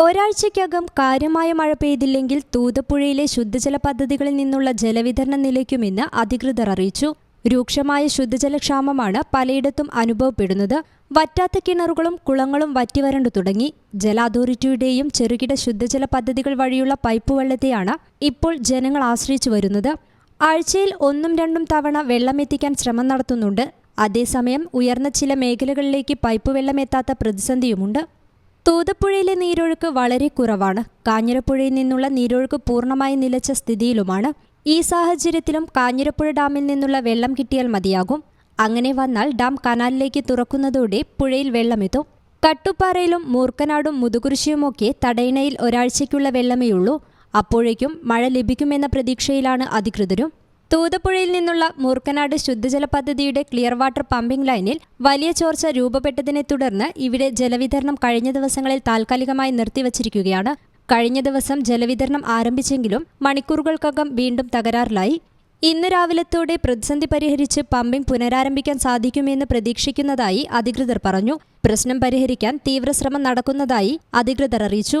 ഒരാഴ്ചയ്ക്കകം കാര്യമായ മഴ പെയ്തില്ലെങ്കിൽ തൂതപ്പുഴയിലെ ശുദ്ധജല പദ്ധതികളിൽ നിന്നുള്ള ജലവിതരണം നിലയ്ക്കുമെന്ന് അധികൃതർ അറിയിച്ചു. രൂക്ഷമായ ശുദ്ധജലക്ഷാമമാണ് പലയിടത്തും അനുഭവപ്പെടുന്നത്. വറ്റാത്ത കിണറുകളും കുളങ്ങളും വറ്റിവരണ്ടു തുടങ്ങി. ജല അതോറിറ്റിയുടെയും ചെറുകിട ശുദ്ധജല പദ്ധതികൾ വഴിയുള്ള പൈപ്പ് വെള്ളത്തെയാണ് ഇപ്പോൾ ജനങ്ങൾ ആശ്രയിച്ചു വരുന്നത്. ആഴ്ചയിൽ ഒന്നും രണ്ടും തവണ വെള്ളമെത്തിക്കാൻ ശ്രമം നടത്തുന്നുണ്ട്. അതേസമയം ഉയർന്ന ചില മേഖലകളിലേക്ക് പൈപ്പ് വെള്ളമെത്താത്ത പ്രതിസന്ധിയുമുണ്ട്. തൂതപ്പുഴയിലെ നീരൊഴുക്ക് വളരെ കുറവാണ്. കാഞ്ഞിരപ്പുഴയിൽ നിന്നുള്ള നീരൊഴുക്ക് പൂർണമായി നിലച്ച സ്ഥിതിയിലുമാണ്. ഈ സാഹചര്യത്തിലും കാഞ്ഞിരപ്പുഴ ഡാമിൽ നിന്നുള്ള വെള്ളം കിട്ടിയാൽ മതിയാകും. അങ്ങനെ വന്നാൽ ഡാം കനാലിലേക്ക് തുറക്കുന്നതോടെ പുഴയിൽ വെള്ളമെത്തും. കട്ടുപ്പാറയിലും മൂർക്കനാടും മുതുകുരിശിയുമൊക്കെ തടയണയിൽ ഒരാഴ്ചയ്ക്കുള്ള വെള്ളമേയുള്ളൂ. അപ്പോഴേക്കും മഴ ലഭിക്കുമെന്ന പ്രതീക്ഷയിലാണ് അധികൃതരും. തൂതപ്പുഴയിൽ നിന്നുള്ള മൂർക്കനാട് ശുദ്ധജല പദ്ധതിയുടെ ക്ലിയർ വാട്ടർ പമ്പിംഗ് ലൈനിൽ വലിയ ചോർച്ച രൂപപ്പെട്ടതിനെ തുടർന്ന് ഇവിടെ ജലവിതരണം കഴിഞ്ഞ ദിവസങ്ങളിൽ താൽക്കാലികമായി നിർത്തിവച്ചിരിക്കുകയാണ്. കഴിഞ്ഞ ദിവസം ജലവിതരണം ആരംഭിച്ചെങ്കിലും മണിക്കൂറുകൾക്കകം വീണ്ടും തകരാറിലായി. ഇന്ന് രാവിലത്തോടെ പ്രതിസന്ധി പരിഹരിച്ച് പമ്പിംഗ് പുനരാരംഭിക്കാൻ സാധിക്കുമെന്ന് പ്രതീക്ഷിക്കുന്നതായി അധികൃതർ പറഞ്ഞു. പ്രശ്നം പരിഹരിക്കാൻ തീവ്രശ്രമം നടക്കുന്നതായി അധികൃതർ അറിയിച്ചു.